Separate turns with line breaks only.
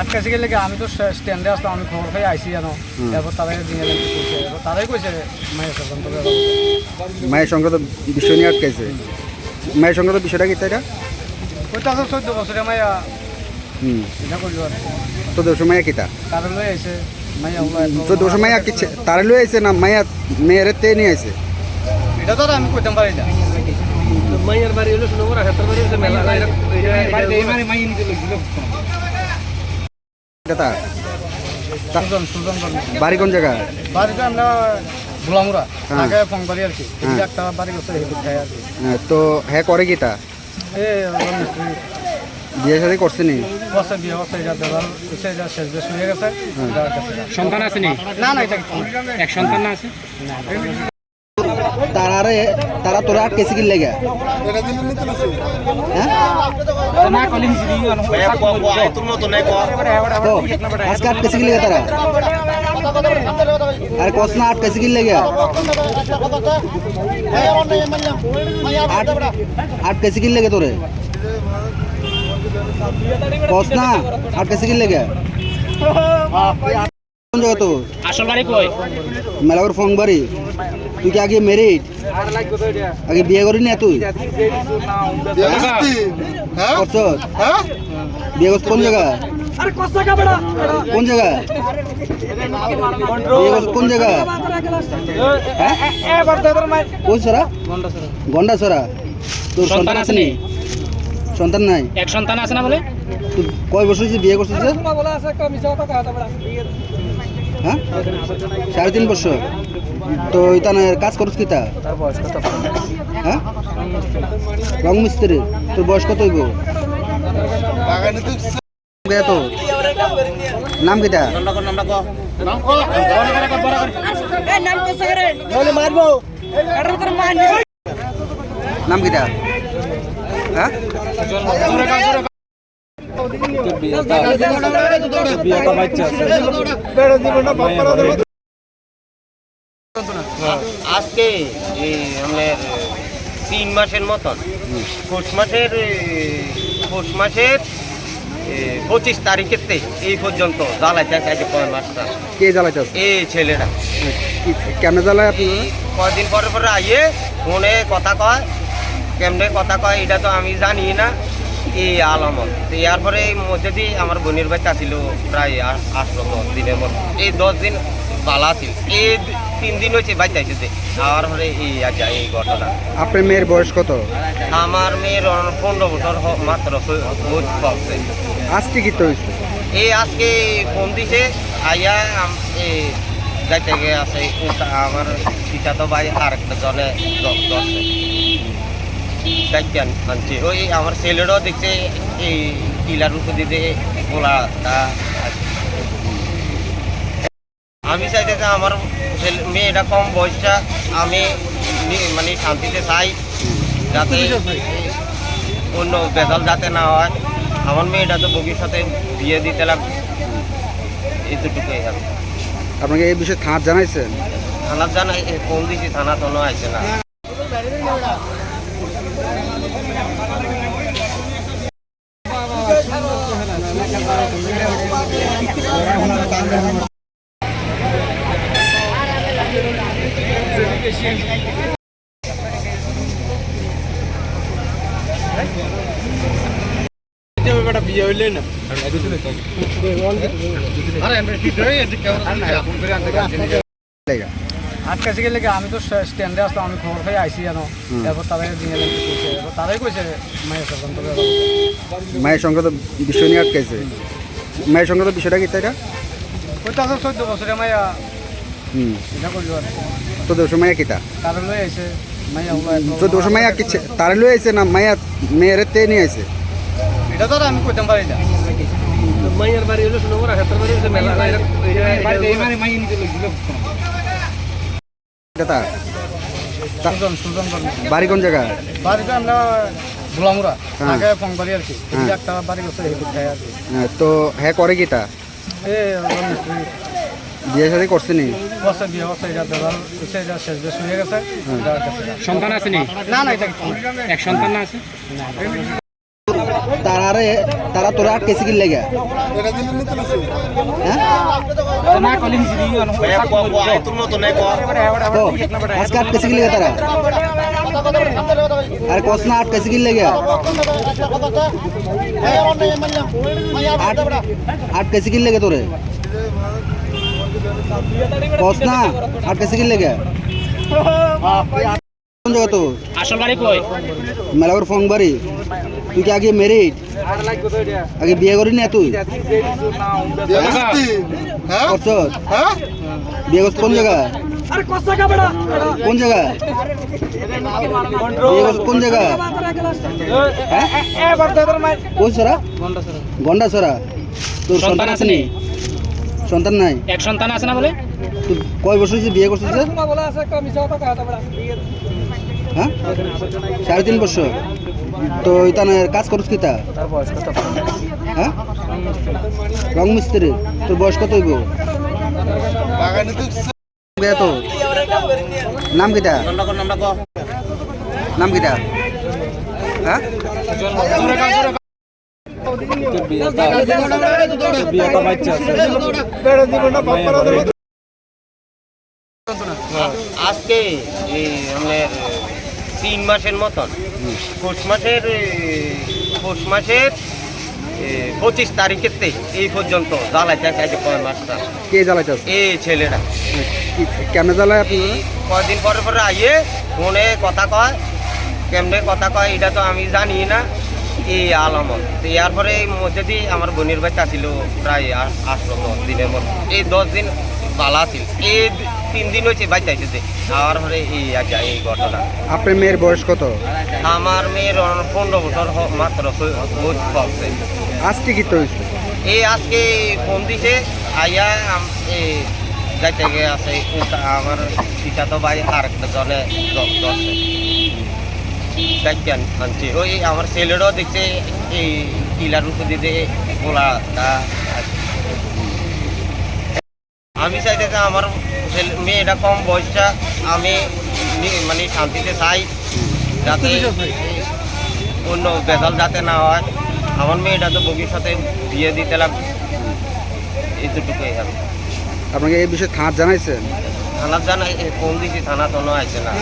আজকে লেগে আমি তো স্ট্যান্ডে আসলাম আমি খবর পেয়ে আইসি জানো এরপর তারাই দিয়ে এরপর তারাই কইছে মায়ের সরকার তবে
মায়ের সংক্রান্ত বিষয় নিয়ে আটকাইছে। মায়ের সংক্রান্ত বিষয়টা কি তাইটা
চোদ্দ বছরে মাইয়া
হুম।
এটা করল আর
চোদ্দ বছর মাইয়া কিতা?
তারা লই আইছে। মাইয়া ওলা
চোদ্দ বছর মাইয়া কিচ্ছে তারে লই আইছে না মাইয়া মেয়ের তে নিয়ে আইছে?
এটা তো আমি কইতাম পারি না।
মাইয়ার বাড়ি হলো হাতের মেলা
এটা তার?
সুজন সুজন
বাড়ি কোন জায়গা?
বাড়িতে আমরা গোলামুরা
হ্যাঁ।
আগে ফোন আর কি।
হ্যাঁ।
একটা বাড়ি কি
হ্যাঁ, তো হ্যাঁ করে
ওর মিস্ত্রি
বিয়ে শাদি করছে নি।
সন্তান আছে নি
না না এটা
এক সন্তান না আছে?
তারারে তারা তোরা আটকেছে কি লেগে হ্যাঁ? তো আজকে আটকেছে কি লেগে তারা? আর কস না আটকেছে কি লেগে? আটকেছে কি লেগে তোরে? কস না আটকেছে কি লেগে?
আসল বাড়ি কই?
মেলাগর ফং বাড়ি তুই কি আগে মেরিট আগে বিয়ে করি না তুই? করছ? বিয়ে করছ কোন জায়গা? কোন জায়গা কোন জায়গা? হ্যাঁ? কোন সরা? গন্ডা সরা তোর সন্তান আছে নি? সন্তান নাই?
এক সন্তান আছে না বলে?
তুই কয় বছর হয়েছে বিয়ে করছিস? হ্যাঁ? সাড়ে তিন বছর। তো ইতানে কাজ করছ কিতা?
তার বয়স কত?
হ্যাঁ? রং মিস্ত্রি তোর বয়স কত হইব? তো নাম কেটা নাম কেটা হ্যাঁ?
আজকে এই আমাদের তিন মাসের মতন। পৌষ মাসের পৌষ মাসের পঁচিশ তারিখের থেকে এই পর্যন্ত জ্বালাইতে আছে কয় মাসটা?
কে জ্বালাইতে
এই ছেলেরা।
কেমনে জ্বালায় আপনি?
কয়দিন পরে পরে আইয়ে ফোনে কথা কয়। কেমনে কথা কয় এটা তো আমি জানি না। এই আলামত। এর পরে এই মধ্যে দিয়ে আমার বোনের বাচ্চা ছিল প্রায় আ- আসলো দশ দিনের মতো এই দশ দিন পালা ছিল এই তিন দিন হয়েছে বাচ্চা এসেছে আর পরে এই আজ এই ঘটনা
আপনার মেয়ের বয়স কত?
আমার মেয়ের পনেরো বছর মাত্র
আজকে কি তো হয়েছে?
এই আজকে ফোন দিছে আইয়া যাইতে গিয়ে আছে আমার পিতা তো ভাই আর একটা জনে দায়িত্ব আনছে। ওই আমার ছেলেরও দেখছে এই টিলার উপর দিতে আছে। আমি চাইতেছি আমার ছেলে- এরকম কম বয়সটা আমি মানে শান্তিতে চাই যাতে অন্য বেদল যাতে না হয়। আমার মেয়েটা তো ভবিষ্যতে বিয়ে দিতে লাগবে এইটুকুই আমি
আপনাকে এই বিষয়ে থানার জানাইছেন?
থানার জানা ফোন দিছি থানা তো আইছে না।
আজকে আমি তো স্ট্যান্ডে আসলাম আমি খবর পেয়ে আইসি জানো এরপর দিয়ে এরপর তারাই কইছে মায়ের সরকার তবে
মায়ের সংক্রান্ত বিষয় নিয়ে আটকাইছে। মায়ের সংক্রান্ত বিষয়টা কি
কইতে আছে চোদ্দ বছরে মাইয়া
হুম।
এটা করল আর কি
চোদ্দ বছর মাইয়া কিতা?
তারা লই আইছে। মাইয়া ওলা
চোদ্দ মাইয়া কিচ্ছে তারে লই আইছে না মাইয়া মেয়ের তে নিয়ে আইছে?
এটা তো আমি কইতাম পারি না।
মাইয়ার বাড়ি হলো শুনো
সুজন সুজন
কোন জায়গা?
বাড়িতে আমরা গোলামুরা
হ্যাঁ।
তাকে আর কি।
হ্যাঁ।
একটা বাড়ি
হ্যাঁ, তো হ্যাঁ করে কি তা
এই ওর মিস্ত্রি।
বিয়ে শাদী করছে নি?
বসে বিয়ে হচ্ছে এটা দেওয়ার হচ্ছে এটা শেষ বেশ হয়ে গেছে।
সন্তান আছে নি?
না না এটা
এক সন্তান না আছে?
তারারে তারা তোরা আটকেছে কি লেগে হ্যাঁ? আজকে আটকেছে কি লেগে তারা আরে কস না আটকেছে কি লেগে আট- আটকেছে কি লেগে তোরে? কস না আটকেছে কি লেগে কোন জায়গা তো
আসল বাড়ি কই
মেলাগর ফোন বাড়ি তুই কি আগে মেরিট আগে বিয়ে করি না তুই করছ বিয়ে করছ কোন জায়গা কোন জায়গা কোন জায়গা হ্যাঁ কোন সরা গন্ডা সরা তোর
সন্তান আছে নি
সন্তান নাই?
এক সন্তান আছে না বলে?
কয় বছর হয়েছে বিয়ে করছিস রে? হ্যাঁ? সাড়ে তিন বছর। তো ইতানের কাজ করছিস কি তা হ্যাঁ? রং মিস্ত্রি তোর বয়স কত হইব? তো। নাম কিটা নাম কিটা হ্যাঁ?
আজকে আমাদের তিন মাসের মতন। পৌষ মাসের পৌষ মাসের পঁচিশ তারিখের থেকে এই পর্যন্ত জ্বালাইতে আছে কয় মাসটা?
কে জ্বালাইতে
এই ছেলেরা।
কেন জ্বালায় আপনি
কয়দিন পরে পরে আইয়ে ফোনে কথা কয় কেমনে কথা কয় এটা তো আমি জানি না। এই আলামত। ইয়ার পরে এই দিয়ে আমার বোনের বাচ্চা ছিল প্রায় আ- আসলো দশ দিনের মতো এই দশ দিন পালা ছিল এই তিন দিন হয়েছে বাচ্চা এসেছে আর পরে এই আচ্ছা এই ঘটনা।
আপনার মেয়ের বয়স কত?
আমার মেয়ের পনেরো বছর মাত্র হচ্ছে
আজকে কি তো
এই আজকে ফোন দিছে আইয়া এই যাইতে গিয়ে আছে। আমার পিতা তো ভাই আর একটা জনে ধরছে যাইতে আনছে। ওই আমার ছেলেরও দেখছে এই কিলার উপর গোলা। আমি চাইতেছি আমার ছেলে- মেয়েটা কম বয়সটা আমি মানে শান্তিতে চাই যাতে অন্য বেদল যাতে না হয়। আমার মেয়েটা তো ভবিষ্যতে বিয়ে দিতে লাগবে। এইটুকুই আর।
আপনাকে এই বিষয়ে থানার জানাইছেন?
থানার জানাই ফোন দিছি থানা তো আইছে না।